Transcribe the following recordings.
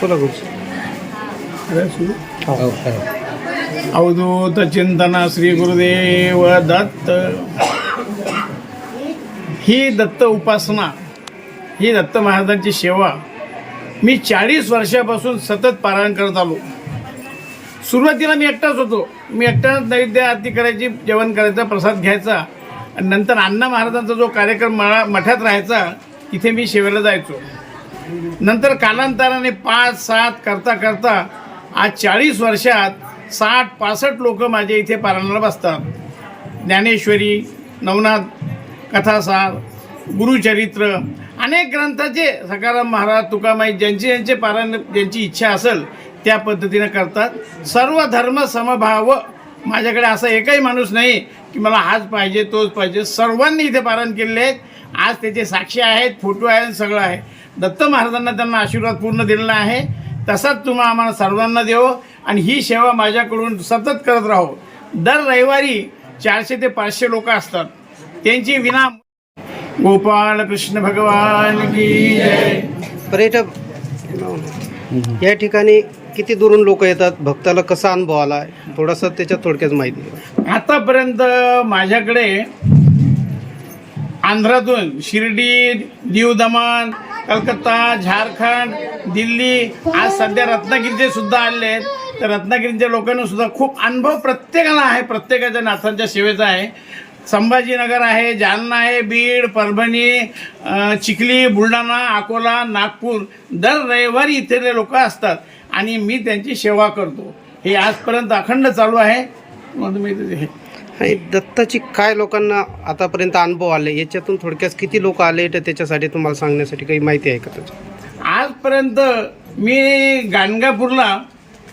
बोला गुरुजी अवधूत चिंतन श्री गुरुदेव दत्त. ही दत्त उपासना ही दत्त महाराजांची सेवा मी चाळीस वर्षापासून सतत पारायण करत आलो. सुरुवातीला मी एकटाच होतो. मी एकटाच नैवेद्य आरती करायची जेवण करायचा प्रसाद घ्यायचा. आणि नंतर अण्णा महाराजांचा जो कार्यक्रम मळा मठात राहायचा तिथे मी सेवेला जायचो. नंतर कालांतराने पाच सात करता करता आज चाळीस वर्षात साठ पासष्ट लोक माझ्या इथे पारायणाला बसतात. ज्ञानेश्वरी नवनाथ कथासार गुरुचरित्र अनेक ग्रंथाचे सकाराम महाराज तुकामाई ज्यांची ज्यांचे पारायण ज्यांची इच्छा असेल त्या पद्धतीनं करतात. सर्व धर्म समभाव माझ्याकडे असा एकही माणूस नाही की मला हाच पाहिजे तोच पाहिजे. सर्वांनी इथे पारायण केलेले आहेत. आज त्याचे साक्षी आहेत फोटो आहेत सगळं आहे. दत्त महाराजांना त्यांना आशीर्वाद पूर्ण दिलेला आहे. तसाच तुम्हा आम्हाला सर्वांना देव. आणि ही सेवा माझ्याकडून सतत करत राहो. दर रविवारी चारशे ते पाचशे लोक असतात. त्यांची विना गोपाळ कृष्ण भगवान की जय. पर्यटक या ठिकाणी किती दुरून लोक येतात? भक्ताला कसा अनुभव आला थोडासा त्याच्यात थोडक्यात माहिती. आतापर्यंत माझ्याकडे आंध्रातून शिर्डी दीव दमण कलकत्ता झारखंड दिल्ली आज सध्या रत्नागिरीचे सुद्धा आले आहेत. तर रत्नागिरीच्या लोकांना सुद्धा खूप अनुभव प्रत्येकाला आहे प्रत्येकाच्या नाथांच्या सेवेचा आहे. संभाजीनगर आहे जालना आहे बीड परभणी चिखली बुलढाणा अकोला नागपूर दर रविवारी इथले लोक असतात आणि मी त्यांची सेवा करतो. हे आजपर्यंत अखंड चालू आहे. म्हणून मी हे- आणि दत्ताची काय लोकांना आतापर्यंत अनुभव आले? याच्यातून थोडक्यात किती लोक आले तर त्याच्यासाठी तुम्हाला सांगण्यासाठी काही माहिती आहे का त्याची आजपर्यंत मी गाणगापूरला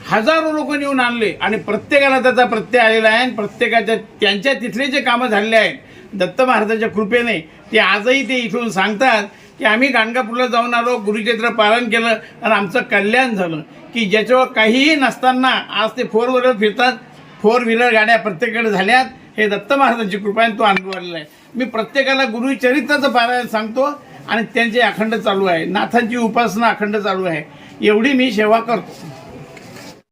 हजारो लोक येऊन आणले आणि प्रत्येकाला त्याचा प्रत्यय आलेला आहे आणि प्रत्येकाच्या त्यांच्या तिथले जे कामं झालेले आहेत दत्त महाराजांच्या कृपेने ते आजही ते इथून सांगतात की आम्ही गाणगापूरला जाऊन आलो गुरुचरित्र पालन केलं आणि आमचं कल्याण झालं. की ज्याच्यावर काहीही नसताना आज ते फोर व्हीलर फिरतात फोर व्हीलर गाड्या प्रत्येकाकडे झाल्यात हे दत्त महाराजांची कृपा आहे तो अनुभव आलेला आहे. मी प्रत्येकाला गुरुचरित्राचं पारायण सांगतो आणि त्यांचे अखंड चालू आहे. नाथांची उपासना अखंड चालू आहे. एवढी मी सेवा करतो.